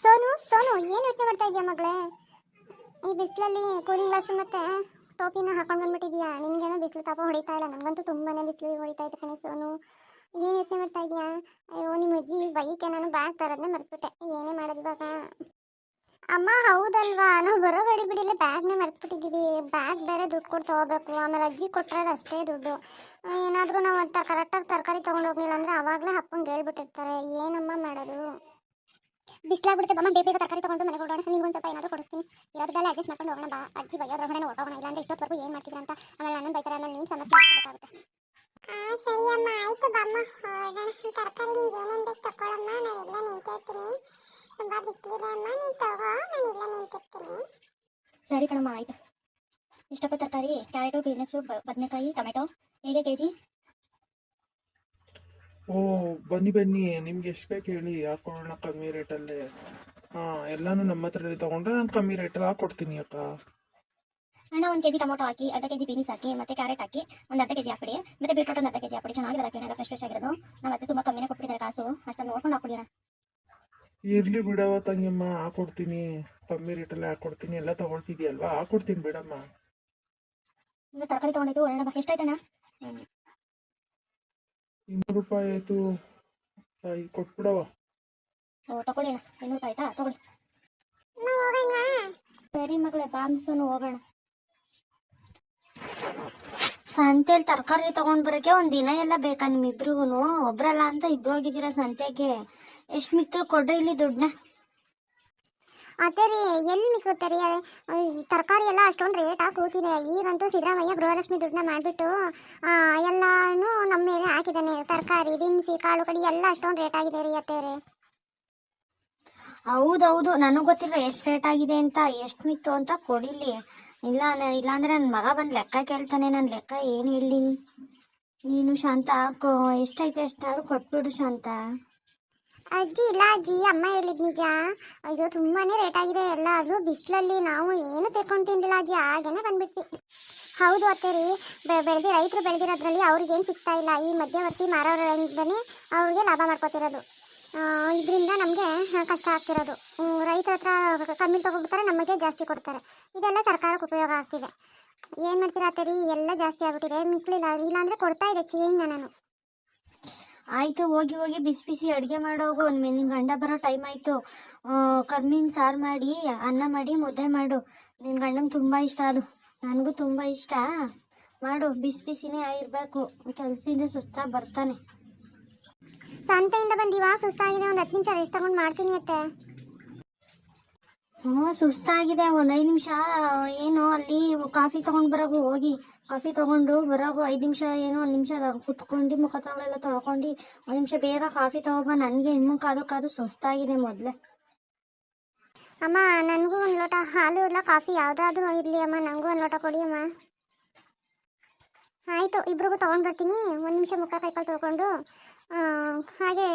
ಸೋನು ಸೋನು, ಏನು ಯೋಚನೆ ಮಾಡ್ತಾ ಇದೀಯ ಮಗಳೇ? ಈ ಬಿಸಿಲಲ್ಲಿ ಕೂಲಿಂಗ್ ಗ್ಲಾಸು ಮತ್ತೆ ಟೋಪಿನ ಹಾಕೊಂಡು ಬಂದ್ಬಿಟ್ಟಿದ್ಯಾ? ನಿನ್ಗೇನೋ ಬಿಸಿಲು ತಾಪ ಹೊಡಿತಾ ಇಲ್ಲ. ನನಗಂತೂ ತುಂಬಾನೇ ಬಿಸಿಲು ಹೊಡಿತಾ ಇದೆ ಕಣೆ ಸೋನು. ಏನು ಯೋಚನೆ ಮಾಡ್ತಾ ಇದೀಯಾ? ಅಯ್ಯೋ, ನಿಮ್ಮ ಅಜ್ಜಿ ಬೈಕೆ ನಾನು ಬ್ಯಾಗ್ ತರೋದನ್ನೇ ಮರ್ತ್ಬಿಟ್ಟೆ. ಏನೇ ಮಾಡೋದು ಇವಾಗ? ಅಮ್ಮ, ಹೌದಲ್ವಾ? ನಾವು ಬರೋ ಗಡಿ ಬಿಡಿಲ್ಲ ಬ್ಯಾಗ್ನೇ ಮರ್ತ್ಬಿಟ್ಟಿದ್ದೀವಿ. ಬ್ಯಾಗ್ ಬೇರೆ ದುಡ್ಡು ಕೊಟ್ಟು ತಗೋಬೇಕು. ಆಮೇಲೆ ಅಜ್ಜಿ ಕೊಟ್ಟರೆ ಅಷ್ಟೇ ದುಡ್ಡು. ಏನಾದರೂ ನಾವು ಅಂತ ಕರೆಕ್ಟಾಗಿ ತರಕಾರಿ ತೊಗೊಂಡು ಹೋಗ್ಲಿಲ್ಲ ಅಂದರೆ ಆವಾಗಲೇ ಅಪ್ಪಂಗೆ ಹೇಳ್ಬಿಟ್ಟಿರ್ತಾರೆ. ಏನಮ್ಮ ಮಾಡೋದು? ಬಿಸಿಲಾಗ್ಬಿಡುತ್ತೆ. ಬಮ್ಮ ಬೇಗ ತರಕಾರಿ ತಗೊಂಡು ಮನೆಗೆ ಹೊರಡೋಣ. ನಿಮ್ಗೊಂದು ಸ್ವಲ್ಪ ಏನಾದರೂ ಕೊಡಿಸ್ತೀನಿ. ಇರೋದೆಲ್ಲ ಅಡ್ಜಸ್ಟ್ ಮಾಡ್ಕೊಂಡು ಹೋಗೋಣ ಬಾ. ಅಜ್ಜಿ ಬೈಯೋದ್ರೊಳಗಡೆ ಹೊರಟೋಗೋಣ ಇಲ್ಲಾಂದ್ರೆ ಇಷ್ಟೊತ್ತವರೆಗೂ ಏನು ಮಾಡ್ತಿದ್ರ ಅಂತ ಆಮೇಲೆ ನಾನು ಬೈತಾರೆ. ಆಮೇಲೆ ನೀನು ಸಮಸ್ಯೆ ಮಾಡ್ಕೊಬೇಕಾಗುತ್ತೆ. ಸರಿ ಅಮ್ಮ. ಆಯ್ತು ಬಮ್ಮ. ತರಕಾರಿ ನಿಂಗೆ ಏನೇನು ಬೇಕು ತಗೊಳಮ್ಮ ನಾನು ಇಲ್ಲ ನಿಂತಿರ್ತೀನಿ. ತುಂಬ ಬಿಸಿಲಿದೆ ಅಮ್ಮ. ನೀನು ತಗೋ. ನಾನು ಇಲ್ಲ ನಿಂತಿರ್ತೀನಿ. ಸರಿ ಕಣಮ್ಮ ಆಯ್ತು. ಇಷ್ಟಪ್ಪ ತರಕಾರಿ ಕ್ಯಾರೆಟು ಬೀನ್ಸು ಬದನೆಕಾಯಿ ಟೊಮೆಟೊ ಹೇಗೆ ಕೆ ಜಿ ಓ ಬನ್ನಿ ಬನ್ನಿ. ನಿಮ್ಗೆ ಎಷ್ಟು ಬೇಕು ಹೇಳಿ. ಹಾಕೊಳ್ಳೋಣ ಕಮ್ಮಿ ರೇಟಲ್ಲಿ ಹಾಂ ಎಲ್ಲಾನು ನಮ್ಮ ಹತ್ರನೇ ತಗೊಂಡ್ರೆ ನಾನು ಕಮ್ಮಿ ರೇಟಲ್ಲಿ ಹಾಕೊಡ್ತೀನಿ ಅಕ್ಕ. ಅಣ್ಣ ಒಂದು ಕೆಜಿ ಟೊಮೊಟೊ ಹಾಕಿ ಅರ್ಧ ಕೆಜಿ ಬೀನ್ಸ್ ಹಾಕಿ ಮತ್ತೆ ಕ್ಯಾರೆಟ್ ಹಾಕಿ ಒಂದು ಅರ್ಧ ಕೆಜಿ ಹಾಕ್ಬಿಡಿ. ಮತ್ತೆ ಬೀಟ್ರೋಟ್ ಒಂದು ಅರ್ಧ ಕೆಜಿ ಹಾಕ್ಬಿಡಿ. ಚೆನ್ನಾಗಿ ಏನಾದ್ರು ಫ್ರೆಶ್ ಫ್ರೆಶ್ ಆಗಿರೋದು. ನಾವು ಅದಕ್ಕೆ ತುಂಬ ಕಮ್ಮಿನೇ ಕೊಟ್ಬಿಟ್ಟಿದ್ದಾರೆ ಕಾಸು. ಅಷ್ಟೊಂದು ನೋಡ್ಕೊಂಡು ಹಾಕ್ಬಿಡಿ ಅಣ್ಣ. ಇರ್ಲಿ ಬಿಡವ ತಂಗಿಮ್ಮ ಹಾಕೊಡ್ತೀನಿ. ಕಮ್ಮಿ ರೇಟಲ್ಲೇ ಹಾಕೊಡ್ತೀನಿ. ಎಲ್ಲ ತಗೊಳ್ತಿದ್ಯಲ್ವಾ? ಹಾಕೊಡ್ತೀನಿ ಬಿಡಮ್ಮ. ಇನ್ನು ತರಕಾರಿ ತೊಗೊಂಡಿದ್ದು ಒಳ್ಳೆ ಎಷ್ಟಾಯ್ತಣ್ಣ? ಇನ್ನೂರು ರೂಪಾಯಿ ಆಯಿತು. ತಾಯಿ ಕೊಟ್ಬಿಡವ ಓ, ತಗೊಳ್ಳಿ ಅಣ್ಣ. ಇನ್ನೂರು ರೂಪಾಯಿ ಸರಿ ಮಗಳೇ ಬಾಂಬ್ಸೋನು ಹೋಗೋಣ. ಸಂತೆಲಿ ತರಕಾರಿ ತಗೊಂಡ್ ಬರಕ್ಕೆ ಒಂದ್ ದಿನ ಎಲ್ಲ ಬೇಕಾ ನಿಮ್ಮಿಬ್ರಿಗೂ ಒಬ್ರಲ್ಲ ಅಂತ ಇಬ್ರು ಹೋಗಿದ್ದೀರಾ ಸಂತೆಗೆ? ಎಷ್ಟು ಮಿಕ್ತು ಕೊಡ್ರಿ ಇಲ್ಲಿ ದುಡ್ಡನ್ನ. ಅದೇ ರೀ, ಎಲ್ಲಿ ಮಿಕ್ಕುತ್ತೆ ರೀ ತರಕಾರಿ ಎಲ್ಲ ಅಷ್ಟೊಂದು ರೇಟ್ ಆಗಿ ಕೂತಿದೆ ಈಗಂತೂ ಸಿದ್ದರಾಮಯ್ಯ ಗೃಹಲಕ್ಷ್ಮಿ ದುಡ್ಡನ್ನ ಮಾಡಿಬಿಟ್ಟು ಎಲ್ಲಾನು ನಮ್ಮ ಮೇಲೆ ಹಾಕಿದ್ದಾನೆ. ತರಕಾರಿ, ದಿನಸಿ, ಕಾಳು ಕಡಿ ಎಲ್ಲ ಅಷ್ಟೊಂದು ರೇಟ್ ಆಗಿದೆ ರೀ ಅತ್ತೇವ್ರೆ ಹೌದೌದು, ನನಗೆ ಗೊತ್ತಿಲ್ಲ ಎಷ್ಟು ರೇಟ್ ಆಗಿದೆ ಅಂತ, ಎಷ್ಟು ಮಿತ್ತು ಅಂತ ಕೊಡಿಲಿ. ಇಲ್ಲ ಇಲ್ಲ ಇಲ್ಲಾಂದ್ರೆ ನನ್ನ ಮಗ ಬಂದು ಲೆಕ್ಕ ಕೇಳ್ತಾನೆ ನನ್ನ ಲೆಕ್ಕ ಏನು ಹೇಳಿ? ನೀನು ಶಾಂತ ಎಷ್ಟೈತೆ ಎಷ್ಟಾದ್ರು ಕೊಟ್ಬಿಡು ಶಾಂತ. ಅಜ್ಜಿ, ಇಲ್ಲ ಅಜ್ಜಿ, ಅಮ್ಮ ಹೇಳಿದ್ ನಿಜ. ಅಯ್ಯೋ, ತುಂಬಾನೇ ರೇಟ್ ಆಗಿದೆ ಎಲ್ಲ. ಅದು ಬಿಸಿಲಲ್ಲಿ ನಾವು ಏನು ತೆಕ್ಕೊಂಡು ತಿಂದಿಲ್ಲ ಅಜ್ಜಿ, ಹಾಗೇನೆ ಬಂದ್ಬಿಟ್ವಿ. ಹೌದು ಅತ್ತೇರಿ ಬೆಳೆದಿ ರೈತರು ಬೆಳೆದಿರೋದ್ರಲ್ಲಿ ಅವ್ರಿಗೇನು ಸಿಗ್ತಾ ಇಲ್ಲ. ಈ ಮಧ್ಯವರ್ತಿ ಮಾರೋರಿಂದನೇ ಅವ್ರಿಗೆ ಲಾಭ ಮಾಡ್ಕೋತಿರೋದು. ಇದರಿಂದ ನಮಗೆ ಕಷ್ಟ ಆಗ್ತಿರೋದು. ರೈತರ ಹತ್ರ ಕಮ್ಮಿ ತಗೋಬಿಡ್ತಾರೆ, ನಮಗೆ ಜಾಸ್ತಿ ಕೊಡ್ತಾರೆ. ಇದೆಲ್ಲ ಸರ್ಕಾರಕ್ಕೆ ಉಪಯೋಗ ಆಗ್ತಿದೆ. ಏನು ಮಾಡ್ತೀರಾ ಅತ್ತೇರಿ ಎಲ್ಲ ಜಾಸ್ತಿ ಆಗ್ಬಿಟ್ಟಿದೆ. ಮಿಕ್ಲಿಲ್ಲ, ಇಲ್ಲಾಂದರೆ ಕೊಡ್ತಾ ಇದೆ ಚೇಂಜ್ ನಾನು ಆಯಿತು, ಹೋಗಿ ಹೋಗಿ ಬಿಸಿ ಬಿಸಿ ಅಡುಗೆ ಮಾಡೋಗು ನಿನ್ನ ಗಂಡ ಬರೋ ಟೈಮ್ ಆಯಿತು. ಕರ್ಮಿನ್ ಸಾರು ಮಾಡಿ, ಅನ್ನ ಮಾಡಿ, ಮುದ್ದೆ ಮಾಡು. ನಿನ್ನ ಗಂಡಂಗೆ ತುಂಬ ಇಷ್ಟ, ಅದು. ನನಗೂ ತುಂಬ ಇಷ್ಟ. ಮಾಡು, ಬಿಸಿ ಬಿಸಿನೇ ಇರಬೇಕು ಕೆಲಸದಿಂದ ಸುಸ್ತಾಗಿ ಬರ್ತಾನೆ. ಸಂತೆಯಿಂದ ಬಂದಿವಾ? ಸುಸ್ತಾಗಿದೆ. ಒಂದು ಹತ್ತು ನಿಮಿಷ ರೆಸ್ಟ್ ತಗೊಂಡು ಮಾಡ್ತೀನಿ ಅತ್ತೆ. ಹ್ಞೂ ಸುಸ್ತಾಗಿದೆ ಒಂದು ಐದು ನಿಮಿಷ. ಏನು, ಅಲ್ಲಿ ಕಾಫಿ ತೊಗೊಂಡು ಬರೋಗು ಹೋಗಿ. ಕಾಫಿ ತೊಗೊಂಡು ಬರೋಗು ಐದು ನಿಮಿಷ, ಏನೋ, ಒಂದು ನಿಮಿಷ ಕುತ್ಕೊಂಡು ಮುಖ ತೊಗೊಳೆಲ್ಲ ತೊಳ್ಕೊಂಡು ಒಂದು ನಿಮಿಷ ಬೇಗ ಕಾಫಿ ತೊಗೊಬ. ನನಗೆ ಹೆಣ್ಮು ಕಾದು ಕಾದು ಸುಸ್ತಾಗಿದೆ ಮೊದಲೇ. ಅಮ್ಮ, ನನಗೂ ಒಂದು ಲೋಟ ಹಾಲು, ಇಲ್ಲ ಕಾಫಿ ಯಾವುದಾದ್ರೂ ಇರಲಿ ಅಮ್ಮ. ನನಗೂ ಒಂದು ಲೋಟ ಕೊಡಿ ಅಮ್ಮ. ಆಯಿತು, ಇಬ್ರಿಗೂ ತೊಗೊಂಡು ಬರ್ತೀನಿ. ಒಂದು ನಿಮಿಷ ಮುಖ ಕೈಕಾಲು ತೊಳ್ಕೊಂಡು. ಹಾಗೆ